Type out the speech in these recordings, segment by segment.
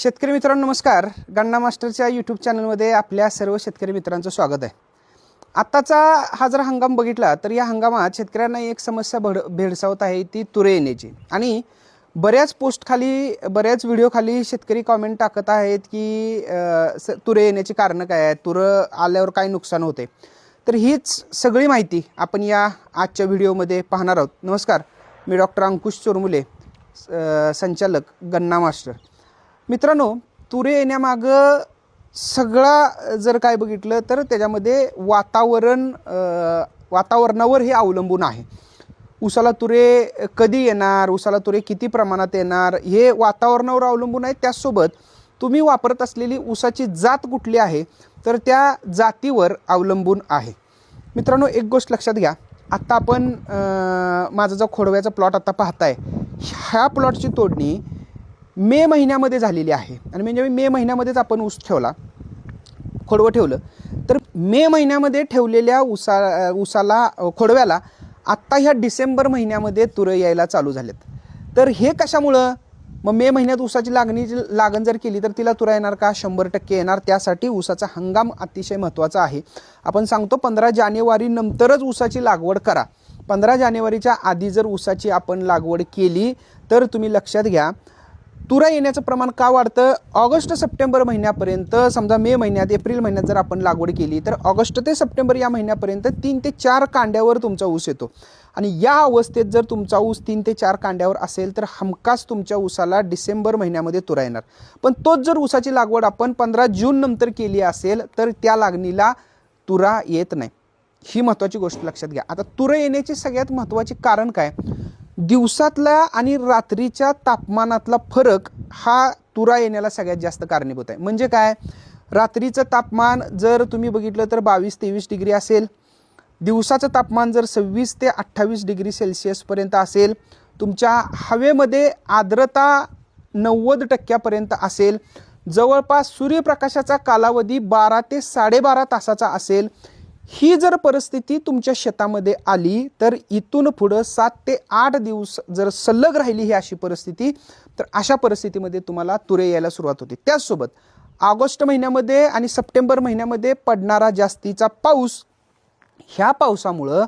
शेतकरी मित्रांनो नमस्कार. गण्णा मास्टरच्या यूट्यूब चॅनलमध्ये आपल्या सर्व शेतकरी मित्रांचं स्वागत आहे. आत्ताचा हा जर हंगाम बघितला तर या हंगामात शेतकऱ्यांना एक समस्या भड भेडसावत आहे ती तुरे येण्याची. आणि बऱ्याच पोस्टखाली बऱ्याच व्हिडिओखाली शेतकरी कॉमेंट टाकत आहेत की स- तुरे येण्याची कारणं काय आहेत? तुरं आल्यावर काय नुकसान होते? तर हीच सगळी माहिती आपण या आजच्या व्हिडिओमध्ये पाहणार आहोत. नमस्कार. मी डॉक्टर अंकुश चोरमुले संचालक गन्ना मास्टर. मित्रांनो तुरे येण्यामागं सगळा जर काय बघितलं तर त्याच्यामध्ये वातावरण वातावरणावर हे अवलंबून आहे. उसाला तुरे कधी येणार उसाला तुरे किती प्रमाणात येणार हे वातावरणावर अवलंबून आहे. त्याचसोबत तुम्ही वापरत असलेली उसाची जात कुठली आहे तर त्या जातीवर अवलंबून आहे. मित्रांनो एक गोष्ट लक्षात घ्या. आत्ता आपण माझा जो खोडव्याचा प्लॉट आता पाहताय ह्या प्लॉटची तोडणी मे महिन्यामध्ये झालेली आहे. आणि म्हणजे मे महिन्यामध्येच आपण ऊस ठेवला. खोडवं ठेवलं. तर मे महिन्यामध्ये ठेवलेल्या उसा उसाला खोडव्याला आत्ता ह्या डिसेंबर महिन्यामध्ये तुरं यायला चालू झालेत. तर हे कशामुळं? मग मे महिन्यात ऊसाची लागणी लागण जर केली तर तिला तुरा येणार का? शंभर टक्के येणार. त्यासाठी ऊसाचा हंगाम अतिशय महत्त्वाचा आहे. आपण सांगतो पंधरा जानेवारी नंतरच ऊसाची लागवड करा. पंधरा जानेवारीच्या आधी जर ऊसाची आपण लागवड केली तर तुम्ही लक्षात घ्या तुरा येण्याचं प्रमाण का वाढतं? ऑगस्ट सप्टेंबर महिन्यापर्यंत समजा मे महिन्यात एप्रिल महिन्यात जर आपण लागवड केली तर ऑगस्ट ते सप्टेंबर या महिन्यापर्यंत तीन ते चार कांड्यावर तुमचा ऊस येतो. आणि या अवस्थेत जर तुमचा ऊस तीन ते चार कांड्यावर असेल तर हमखास तुमच्या ऊसाला डिसेंबर महिन्यामध्ये तुरा येणार. पण तोच जर ऊसाची लागवड आपण पंधरा जून नंतर केली असेल तर त्या लागणीला तुरा येत नाही. ही महत्त्वाची गोष्ट लक्षात घ्या. आता तुरं येण्याचे सगळ्यात महत्त्वाचे कारण काय? दिवसातला आणि रात्रीच्या तापमानातला फरक हा तुरा येण्याला सगळ्यात जास्त कारणीभूत आहे. म्हणजे काय? रात्रीचं तापमान जर तुम्ही बघितलं तर बावीस तेवीस डिग्री असेल. दिवसाचं तापमान जर सव्वीस ते अठ्ठावीस डिग्री सेल्सिअसपर्यंत असेल. तुमच्या हवेमध्ये आर्द्रता नव्वद टक्क्यापर्यंत असेल. जवळपास सूर्यप्रकाशाचा कालावधी बारा ते साडेबारा तासाचा असेल. ही जर परिस्थिती तुमच्या शेतामध्ये आली तर इथून पुढं सात ते आठ दिवस जर सलग राहिली ही अशी परिस्थिती तर अशा परिस्थितीमध्ये तुम्हाला तुरे यायला सुरुवात होते. त्याचसोबत ऑगस्ट महिन्यामध्ये आणि सप्टेंबर महिन्यामध्ये पडणारा जास्तीचा पाऊस ह्या पावसामुळं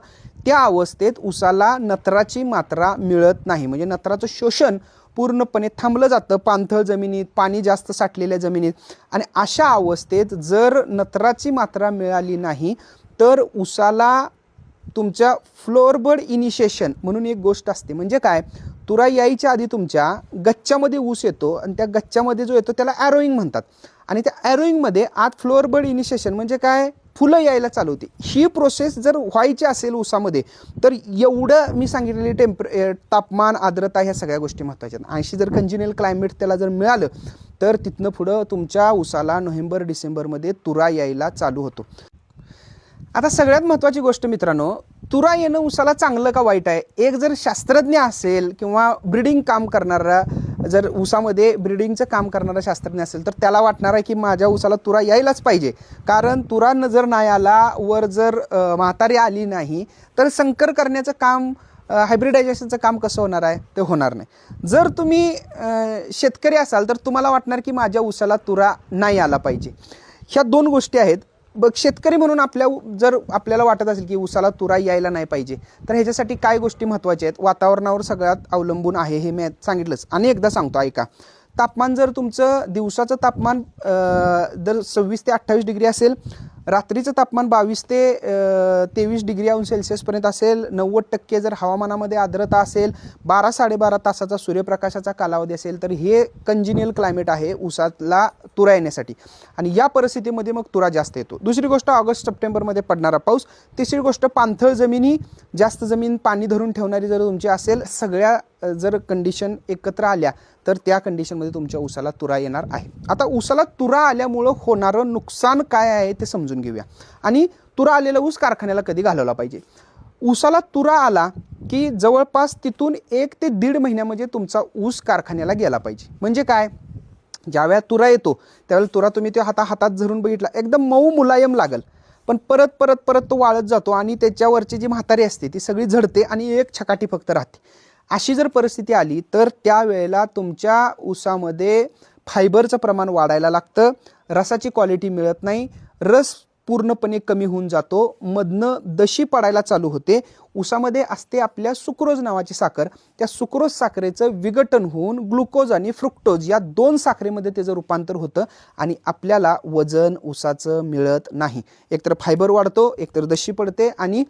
त्या अवस्थेत उसाला नत्राची मात्रा मिळत नाही. म्हणजे नत्राचं शोषण पूर्णपणे थांबलं जातं पाणथळ जमिनीत पाणी जास्त साठलेल्या जमिनीत. आणि अशा अवस्थेत जर नत्राची मात्रा मिळाली नाही तर उसाला तुमच्या फ्लोअरबड इनिशिएशन म्हणून एक गोष्ट असते. म्हणजे काय? तुरा यायच्या आधी तुमच्या गच्च्यामध्ये ऊस येतो आणि त्या गच्च्यामध्ये जो येतो त्याला ॲरोईंग म्हणतात. आणि त्या ॲरोईंगमध्ये आत फ्लोअरबड इनिशिएशन म्हणजे काय? फुलं यायला चालू होती. ही प्रोसेस जर व्हायची असेल ऊसामध्ये तर एवढं मी सांगितलेली टेम्पर तापमान आर्द्रता ह्या सगळ्या गोष्टी महत्त्वाच्या आहेत. ऐंशी जर कंजिनियल क्लायमेट त्याला जर मिळालं तर तिथनं पुढं तुमच्या ऊसाला नोव्हेंबर डिसेंबरमध्ये तुरा यायला चालू होतो. आता सगळ्यात महत्त्वाची गोष्ट मित्रांनो तुरा येणं उसाला चांगलं का वाईट आहे? एक जर शास्त्रज्ञ असेल किंवा ब्रिडिंग काम करणारा जर ऊसामध्ये ब्रिडिंगचं काम करणारा शास्त्रज्ञ असेल तर त्याला वाटणार आहे की माझ्या ऊसाला तुरा यायलाच पाहिजे. कारण तुरा न जर नाही आला वर जर म्हातारी आली नाही तर संकर करण्याचं काम हायब्रिडायझेशनचं काम कसं होणार आहे? ते होणार नाही. जर तुम्ही शेतकरी असाल तर तुम्हाला वाटणार की माझ्या उसाला तुरा नाही आला पाहिजे. ह्या दोन गोष्टी आहेत. बघ शेतकरी म्हणून आपल्या जर आपल्याला वाटत असेल की उसाला तुरा यायला नाही पाहिजे तर ह्याच्यासाठी काय गोष्टी महत्त्वाच्या आहेत? वातावरणावर सगळ्यात अवलंबून आहे हे मी सांगितलंच. आणि एकदा सांगतो ऐका. तापमान जर तुमचं दिवसाचं तापमान जर सव्वीस ते अठ्ठावीस डिग्री असेल रात्रीचं तापमान बावीस ते तेवीस डिग्री अंश सेल्सिअसपर्यंत असेल नव्वद टक्के जर हवामानामध्ये आर्द्रता असेल बारा साडेबारा तासाचा सूर्यप्रकाशाचा कालावधी असेल तर हे कंजिनियल क्लायमेट आहे उसाला तुरा येण्यासाठी. आणि या परिस्थितीमध्ये मग तुरा जास्त येतो. दुसरी गोष्ट ऑगस्ट सप्टेंबरमध्ये पडणारा पाऊस. तिसरी गोष्ट पाणथळ जमिनी जास्त जमीन पाणी धरून ठेवणारी जर तुमची असेल सगळ्या जर कंडिशन एकत्र आल्या तर त्या कंडिशनमध्ये तुमच्या ऊसाला तुरा येणार आहे. आता उसाला तुरा आल्यामुळं होणारं नुकसान काय आहे ते समजून घेऊया. आणि तुरा आलेला ऊस कारखान्याला कधी घालवला पाहिजे? ऊसाला तुरा आला की जवळपास तिथून एक ते दीड महिन्यामध्ये तुमचा ऊस कारखान्याला गेला पाहिजे. म्हणजे काय? ज्यावेळेला तुरा येतो त्यावेळेला तुरा तुम्ही तो हाता हातात धरून बघितला. एकदम मऊ मुलायम लागल. पण परत परत परत तो वाळत जातो आणि त्याच्यावरची जी म्हातारी असते ती सगळी झडते आणि एक छकाटी फक्त राहते. अशी जर परिस्थिती आली तर त्यावेळेला तुमच्या ऊसामध्ये फायबरचं प्रमाण वाढायला लागतं रसाची क्वालिटी मिळत नाही रस पूर्णपणे कमी होऊन जातो मधनं दशी पडायला चालू होते उसामध्ये असते आपल्या सुक्रोज नावाची साखर. त्या सुक्रोज साखरेचं विघटन होऊन ग्लुकोज आणि फ्रुक्टोज या दोन साखरेमध्ये त्याचं रूपांतर होतं आणि आपल्याला वजन उसाचं मिळत नाही. एकतर फायबर वाढतो एकतर दशी पडते आणि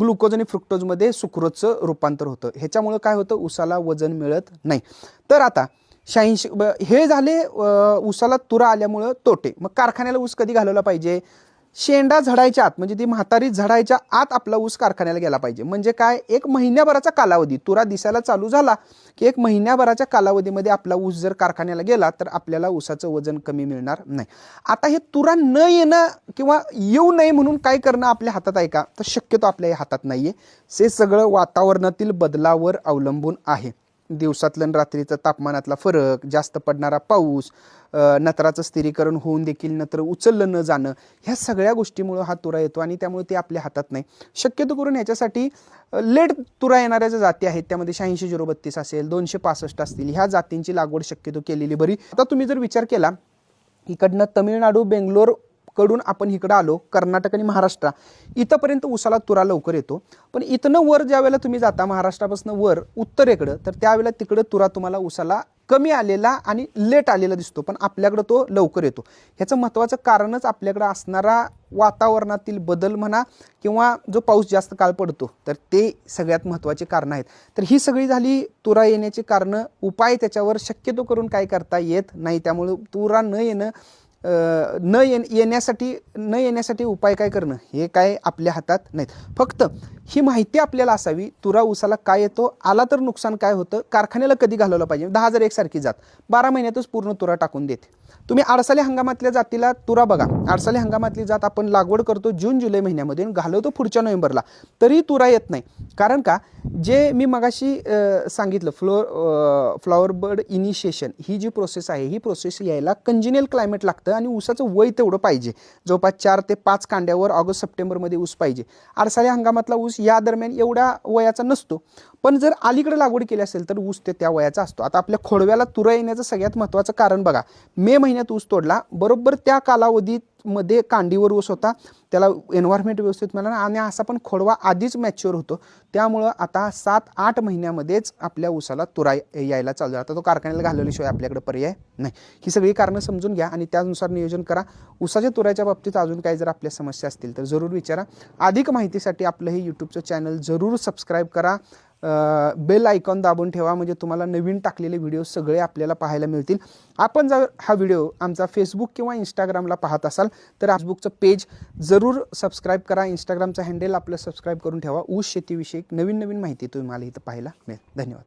ग्लुकोज आणि फ्रुक्टोजमध्ये सुक्रोजचं रूपांतर होतं. ह्याच्यामुळं काय होतं? ऊसाला वजन मिळत नाही. तर आता शहाऐंशी हे झाले उसाला ऊसाला तुरा आल्यामुळं तोटे. मग कारखान्याला ऊस कधी घालवला पाहिजे? शेंडा झडायच्या आत म्हणजे ती म्हातारी झडायच्या आत आपला ऊस कारखान्याला गेला पाहिजे. म्हणजे काय? एक महिन्याभराचा कालावधी. तुरा दिसायला चालू झाला की एक महिन्याभराच्या कालावधीमध्ये आपला ऊस जर कारखान्याला गेला तर आपल्याला ऊसाचं वजन कमी मिळणार नाही. आता हे तुरा न येणं किंवा येऊ नये म्हणून काय करणं आपल्या हातात आहे का? तर शक्यतो आपल्या हातात नाही आहे हे सगळं वातावरणातील बदलावर अवलंबून आहे. दिवसातलं रात्रीचं तापमानातला फरक जास्त पडणारा पाऊस नत्राचं स्थिरीकरण होऊन देखील नत्र उचललं न जाणं ह्या सगळ्या गोष्टीमुळं हा तुरा येतो आणि त्यामुळे ते आपल्या हातात नाही. शक्यतो करून ह्याच्यासाठी लेट तुरा येणाऱ्या ज्या जाती आहेत त्यामध्ये शहाऐंशी झिरो बत्तीस असेल दोनशे पासष्ट असतील ह्या जातींची लागवड शक्यतो केलेली बरी. आता तुम्ही जर विचार केला इकडनं तमिळनाडू बेंगलोर कडून आपण इकडं आलो कर्नाटक आणि महाराष्ट्र. इथंपर्यंत उसाला तुरा लवकर येतो. पण इथनं वर ज्या वेळेला तुम्ही जाता महाराष्ट्रापासून वर उत्तरेकडं तर त्यावेळेला तिकडं तुरा तुम्हाला उसाला कमी आलेला आणि लेट आलेला दिसतो. पण आपल्याकडं तो लवकर येतो. ह्याचं महत्त्वाचं कारणच आपल्याकडं असणारा वातावरणातील बदल म्हणा किंवा जो पाऊस जास्त काळ पडतो तर ते सगळ्यात महत्त्वाचे कारणं आहेत. तर ही सगळी झाली तुरा येण्याची कारणं. उपाय त्याच्यावर शक्यतो करून काय करता येत नाही. त्यामुळे तुरा न येणं न ये येण्यासाठी न येण्यासाठी उपाय काय करणं? हे काय आपल्या हातात नाहीत. फक्त ही माहिती आपल्याला असावी. तुरा उसाला काय येतो? आला तर नुकसान काय होतं? कारखान्याला कधी घालवलं पाहिजे? दहा हजार एकसारखी जात. बारा महिन्यातच पूर्ण तुरा टाकून देते. तुम्ही आडसाले हंगामातल्या जातीला तुरा बघा. आडसाले हंगामातली जात आपण लागवड करतो जून जुलै महिन्यामध्ये घालवतो पुढच्या नोव्हेंबरला. तरी तुरा येत नाही. कारण का? जे मी मगाशी सांगितलं फ्लो फ्लॉवर बर्ड इनिशिएशन ही जी प्रोसेस आहे ही प्रोसेस यायला कंजिनियल क्लायमेट लागतं आणि ऊसाचं वय तेवढं पाहिजे. जवळपास चार ते पाच कांड्यावर ऑगस्ट सप्टेंबरमध्ये ऊस पाहिजे. आडसाळ्या हंगामातला ऊस या दरम्यान एवढ्या वयाचा नसतो. पण जर अलीकडे लागवड केली असेल तर ऊस ते त्या वयाचा असतो. आता आपल्या खोडव्याला तुरा येण्याचं सगळ्यात महत्त्वाचं कारण बघा. मे महिन्यात ऊस तोडला. बरोबर त्या कालावधीत मध्ये कांडीवर ऊस होता त्याला एन्व्हायरमेंट व्यवस्थित मिळाला आणि असा पण खोडवा आधीच मॅच्युअर होतो. त्यामुळं आता सात आठ महिन्यामध्येच आपल्या ऊसाला तुरा यायला चालू आता तो कारखान्याला घालवल्याशिवाय आपल्याकडे पर्याय नाही. ही सगळी कारणं समजून घ्या आणि त्यानुसार नियोजन करा. ऊसाच्या तुराच्या बाबतीत अजून काही जर आपल्या समस्या असतील तर जरूर विचारा. अधिक माहितीसाठी आपलं हे यूट्यूबचं चॅनल जरूर सबस्क्राईब करा. बेल आयकॉन दाबून ठेवा. म्हणजे तुम्हाला नवीन टाकलेले व्हिडिओ सगळे आपल्याला पाहायला मिळतील. आपण जर हा व्हिडिओ आमचा फेसबुक किंवा इंस्टाग्रामला पाहत असाल तर फेसबुकचं पेज जरूर सबस्क्राईब करा. इंस्टाग्रामचं हँडल आपलं सबस्क्राईब करून ठेवा. ऊस शेतीविषयी नवीन नवीन माहिती तुम्हाला इथं पाहायला मिळेल. धन्यवाद.